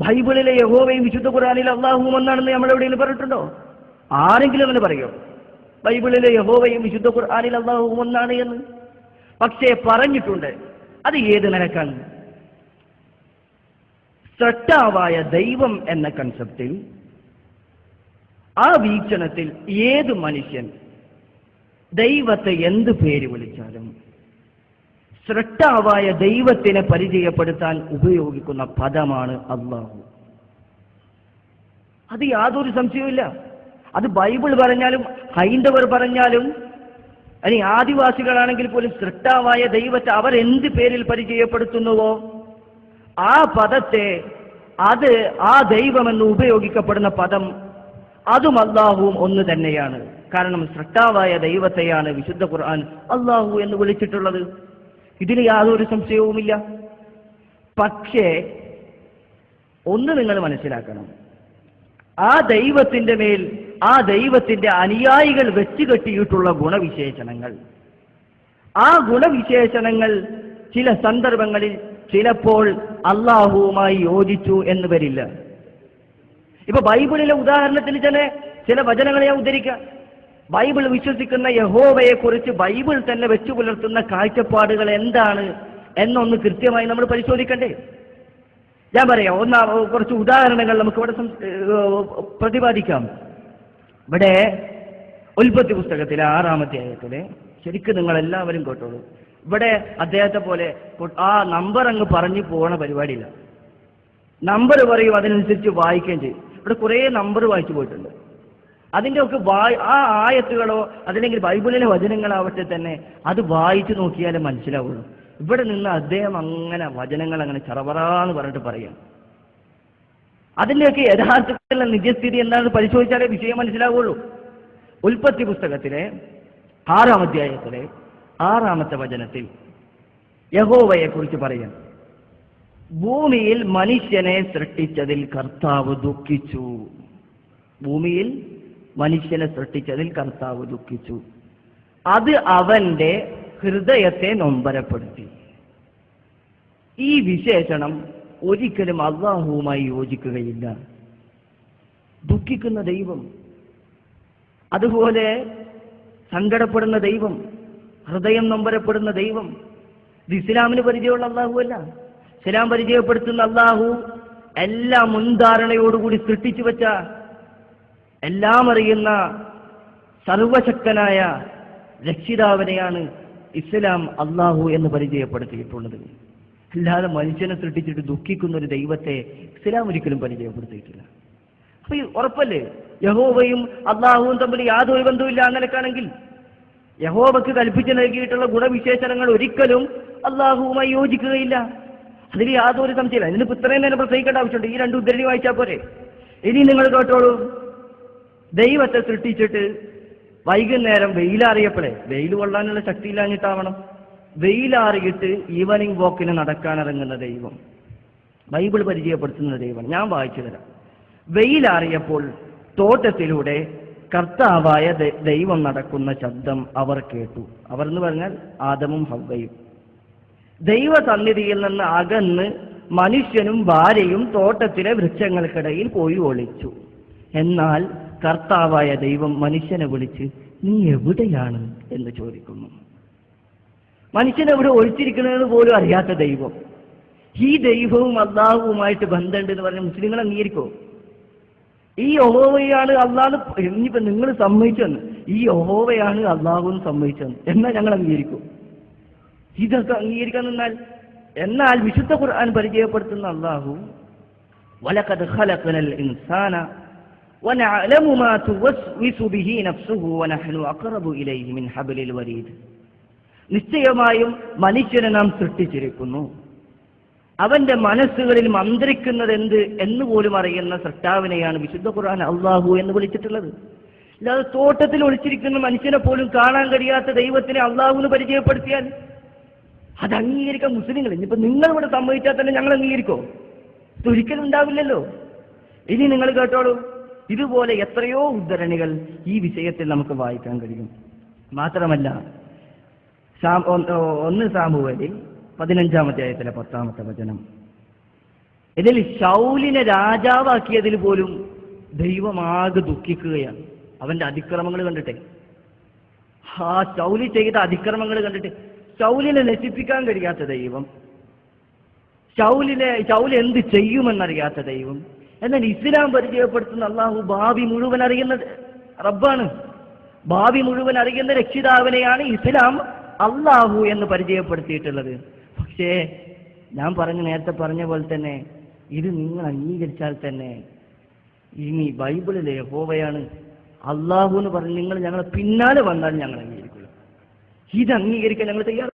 ബൈബിളിലെ യഹോവയും വിശുദ്ധ ഖുർആനിൽ അള്ളാഹുവും ഒന്നാണെന്ന് നമ്മൾ എവിടെയെങ്കിലും പറഞ്ഞിട്ടുണ്ടോ? ആരെങ്കിലും അങ്ങനെ പറയോ? ബൈബിളിലെ യഹോവയും വിശുദ്ധ ഖുർആാനിൽ അള്ളാഹുവും ഒന്നാണ് എന്ന്. പക്ഷേ പറഞ്ഞിട്ടുണ്ട് അത് ഏത് നിലക്കാണ്? സട്ടാവായ ദൈവം എന്ന കൺസെപ്റ്റിൽ ആ വീക്ഷണത്തിൽ ഏത് മനുഷ്യൻ ദൈവത്തെ എന്ത് പേര് വിളിച്ചാലും സൃഷ്ടാവായ ദൈവത്തിനെ പരിചയപ്പെടുത്താൻ ഉപയോഗിക്കുന്ന പദമാണ് അള്ളാഹു അത് യാതൊരു സംശയവുമില്ല അത് ബൈബിൾ പറഞ്ഞാലും ഹൈന്ദവർ പറഞ്ഞാലും അല്ലെങ്കിൽ ആദിവാസികളാണെങ്കിൽ പോലും സൃഷ്ടാവായ ദൈവത്തെ അവർ എന്ത് പേരിൽ പരിചയപ്പെടുത്തുന്നുവോ ആ പദത്തെ അത് ആ ദൈവമെന്ന് ഉപയോഗിക്കപ്പെടുന്ന പദം അതും അള്ളാഹുവും ഒന്ന് തന്നെയാണ്. കാരണം സൃഷ്ടാവായ ദൈവത്തെയാണ് വിശുദ്ധ ഖുർആൻ അള്ളാഹു എന്ന് വിളിച്ചിട്ടുള്ളത്. ഇതിന് യാതൊരു സംശയവുമില്ല. പക്ഷേ ഒന്ന് നിങ്ങൾ മനസ്സിലാക്കണം. ആ ദൈവത്തിന്റെ മേൽ ആ ദൈവത്തിന്റെ അനുയായികൾ വെച്ച് കെട്ടിയിട്ടുള്ള ഗുണവിശേഷണങ്ങൾ. ആ ഗുണവിശേഷണങ്ങൾ ചില സന്ദർഭങ്ങളിൽ ചിലപ്പോൾ അള്ളാഹുവുമായി യോജിച്ചു എന്ന് വരില്ല. ഇപ്പൊ ബൈബിളിലെ ഉദാഹരണത്തിന് തന്നെ ചില വചനങ്ങളെ ഞാൻ ഉദ്ധരിക്കാം ബൈബിൾ വിശ്വസിക്കുന്ന യഹോവയെ കുറിച്ച് ബൈബിൾ തന്നെ വെച്ചു പുലർത്തുന്ന കാഴ്ചപ്പാടുകൾ എന്താണ് എന്നൊന്ന് കൃത്യമായി നമ്മൾ പരിശോധിക്കണ്ടേ. ഞാൻ പറയാം ഒന്നാ കുറച്ച് ഉദാഹരണങ്ങൾ നമുക്ക് ഇവിടെ പ്രതിപാദിക്കാം. ഇവിടെ ഉൽപ്പത്തി പുസ്തകത്തിലെ ആറാമത്തെ ആയത്തിൽ ശരിക്കും നിങ്ങൾ എല്ലാവരും കേട്ടോളൂ. ഇവിടെ അദ്ദേഹത്തെ പോലെ ആ നമ്പർ അങ്ങ് പറഞ്ഞു പോണ പരിപാടിയില്ല. നമ്പർ പറയും അതിനനുസരിച്ച് വായിക്കേണ്ടി ഇവിടെ കുറേ നമ്പർ വായിച്ചു പോയിട്ടുണ്ട്. അതിന്റെ ഒക്കെ വായ ആ ആയത്തുകളോ അതല്ലെങ്കിൽ ബൈബിളിലെ വചനങ്ങളാവട്ടെ തന്നെ അത് വായിച്ചു നോക്കിയാലേ മനസ്സിലാവുള്ളൂ. ഇവിടെ നിന്ന് അദ്ദേഹം അങ്ങനെ വചനങ്ങൾ അങ്ങനെ ചറവറാന്ന് പറഞ്ഞിട്ട് പറയും. അതിന്റെയൊക്കെ യഥാർത്ഥത്തിലുള്ള നിജസ്ഥിതി എന്താണെന്ന് പരിശോധിച്ചാലേ വിഷയം മനസ്സിലാവുള്ളൂ. ഉൽപ്പത്തി പുസ്തകത്തിലെ ആറാം അധ്യായത്തിലെ ആറാമത്തെ വചനത്തിൽ യഹോവയെ കുറിച്ച് പറയാം. ഭൂമിയിൽ മനുഷ്യനെ സൃഷ്ടിച്ചതിൽ കർത്താവ് ദുഃഖിച്ചു. ഭൂമിയിൽ മനുഷ്യനെ സൃഷ്ടിച്ചതിൽ കർത്താവ് ദുഃഖിച്ചു. അത് അവന്റെ ഹൃദയത്തെ നൊമ്പരപ്പെടുത്തി. ഈ വിശേഷണം ഒരിക്കലും അള്ളാഹുവുമായി യോജിക്കുകയില്ല. ദുഃഖിക്കുന്ന ദൈവം അതുപോലെ സങ്കടപ്പെടുന്ന ദൈവം ഹൃദയം നൊമ്പരപ്പെടുന്ന ദൈവം ഇത് ഇസ്ലാമിന് പരിചയമുള്ള അള്ളാഹുവല്ല. ഇസ്ലാം പരിചയപ്പെടുത്തുന്ന അള്ളാഹു എല്ലാ മുൻധാരണയോടുകൂടി സൃഷ്ടിച്ചു വെച്ച എല്ലാം അറിയുന്ന സർവശക്തനായ രക്ഷിതാവിനെയാണ് ഇസ്ലാം അള്ളാഹു എന്ന് പരിചയപ്പെടുത്തിയിട്ടുള്ളത്. അല്ലാതെ മനുഷ്യനെ സൃഷ്ടിച്ചിട്ട് ദുഃഖിക്കുന്ന ഒരു ദൈവത്തെ ഇസ്ലാം ഒരിക്കലും പരിചയപ്പെടുത്തിയിട്ടില്ല. അപ്പൊ ഉറപ്പല്ലേ? യഹോബയും അള്ളാഹുവും തമ്മിൽ യാതൊരു ബന്ധവുമില്ല അങ്ങനെക്കാണെങ്കിൽ യഹോബക്ക് കൽപ്പിച്ചു നൽകിയിട്ടുള്ള ഗുണവിശേഷണങ്ങൾ ഒരിക്കലും അള്ളാഹുവുമായി യോജിക്കുകയില്ല. അതിൽ യാതൊരു സംശയമില്ല ഇതിന് ഇത്രയും നേരം പ്രസംഗിക്കേണ്ട ആവശ്യമുണ്ട്. ഈ രണ്ട് ഉദ്ധരണി വായിച്ചാൽ പോരെ? ഇനി നിങ്ങൾ കേട്ടോളൂ. ദൈവത്തെ സൃഷ്ടിച്ചിട്ട് വൈകുന്നേരം വെയിലാറിയപ്പോഴേ വെയിൽ കൊള്ളാനുള്ള ശക്തി ഇല്ലാഞ്ഞിട്ടാവണം. വെയിലാറിയിട്ട് ഈവനിങ് വോക്കിന് നടക്കാനിറങ്ങുന്ന ദൈവം. ബൈബിൾ പരിചയപ്പെടുത്തുന്ന ദൈവം. ഞാൻ വായിച്ചു തരാം. വെയിലാറിയപ്പോൾ തോട്ടത്തിലൂടെ കർത്താവായ ദൈവം നടക്കുന്ന ശബ്ദം അവർ കേട്ടു. അവർ എന്ന് പറഞ്ഞാൽ ആദമും ഹവയും ദൈവസന്നിധിയിൽ നിന്ന് അകന്ന് മനുഷ്യനും ഭാര്യയും തോട്ടത്തിലെ വൃക്ഷങ്ങൾക്കിടയിൽ പോയി ഒളിച്ചു. എന്നാൽ കർത്താവായ ദൈവം മനുഷ്യനെ വിളിച്ച് നീ എവിടെയാണ്? എന്ന് ചോദിക്കുന്നു. മനുഷ്യൻ എവിടെ ഒളിച്ചിരിക്കണമെന്ന് പോലും അറിയാത്ത ദൈവം. ഈ ദൈവവും അള്ളാഹുവുമായിട്ട് ബന്ധമുണ്ട് എന്ന് പറഞ്ഞ മുസ്ലിങ്ങൾ അംഗീകരിക്കോ? ഈ യഹോവയാണ് അള്ളാഹ് ഇനിയിപ്പോ നിങ്ങൾ സമ്മതിച്ചെന്ന് ഈ യഹോവയാണ് അള്ളാഹു സമ്മതിച്ചെന്ന് എന്നാൽ ഞങ്ങൾ അംഗീകരിക്കും? ഇതൊക്കെ അംഗീകരിക്കാൻ നിന്നാൽ എന്നാൽ വിശുദ്ധ ഖുർആൻ പരിചയപ്പെടുത്തുന്ന അള്ളാഹു വലക്കത് ഇൻസാന വനഅലമു ما توسوس به نفسه ونحن أقرب ഇലൈഹി من حبل الوريد. നിശ്ചയമായും മനുഷ്യനെ നാം സൃഷ്ടിച്ചിരിക്കുന്നു. അവന്റെ മനസ്സുകളിൽ മന്ത്രിക്കുന്നത് എന്ത് എന്ന് പോലും അറിയുന്ന സൃഷ്ടാവിനെയാണ് വിശുദ്ധ ഖുർആൻ അള്ളാഹു എന്ന് വിളിച്ചിട്ടുള്ളത്. അല്ലാതെ തോട്ടത്തിൽ ഒളിച്ചിരിക്കുന്ന മനുഷ്യനെ പോലും കാണാൻ കഴിയാത്ത ദൈവത്തിനെ അള്ളാഹുവിന് പരിചയപ്പെടുത്തിയാൽ അത് അംഗീകരിക്കാൻ മുസ്ലിങ്ങൾ. ഇനിയിപ്പോ നിങ്ങൾ ഇവിടെ സമ്മതിച്ചാൽ തന്നെ ഞങ്ങൾ അംഗീകരിക്കോ ഇതൊരിക്കലും ഉണ്ടാവില്ലല്ലോ. ഇനി നിങ്ങൾ കേട്ടോളൂ. ഇതുപോലെ എത്രയോ ഉദ്ധരണികൾ ഈ വിഷയത്തിൽ നമുക്ക് വായിക്കാൻ കഴിയും. മാത്രമല്ല ഒന്ന് സാമുവേലിൽ പതിനഞ്ചാമത്തെ ആയത്തിലെ പത്താമത്തെ വചനം. ഇതിൽ ഷൗലിനെ രാജാവാക്കിയതിൽ പോലും ദൈവമാകെ ദുഃഖിക്കുകയാണ്. അവന്റെ അതിക്രമങ്ങൾ കണ്ടിട്ടെ. ആ ശൗലി ചെയ്ത അതിക്രമങ്ങൾ കണ്ടിട്ട് ശൗലിനെ നശിപ്പിക്കാൻ കഴിയാത്ത ദൈവം ശൗലിനെ ചൗലി എന്ത് ചെയ്യുമെന്നറിയാത്ത ദൈവം എന്നാൽ ഇസ്ലാം പരിചയപ്പെടുത്തുന്ന അള്ളാഹു ഭാവി മുഴുവൻ അറിയുന്നത് റബ്ബാണ്. ഭാവി മുഴുവൻ അറിയുന്ന രക്ഷിതാവിനെയാണ് ഇസ്ലാം അള്ളാഹു എന്ന് പരിചയപ്പെടുത്തിയിട്ടുള്ളത്. പക്ഷേ ഞാൻ പറഞ്ഞു നേരത്തെ പറഞ്ഞ പോലെ തന്നെ ഇത് നിങ്ങൾ അംഗീകരിച്ചാൽ തന്നെ ഇനി ബൈബിളിലെ യഹോവയാണ് അള്ളാഹു എന്ന് പറഞ്ഞ് നിങ്ങൾ ഞങ്ങളെ പിന്നാലെ വന്നാൽ ഞങ്ങൾ അംഗീകരിക്കുള്ളൂ. ഇത് അംഗീകരിക്കാൻ ഞങ്ങൾ തയ്യാറ്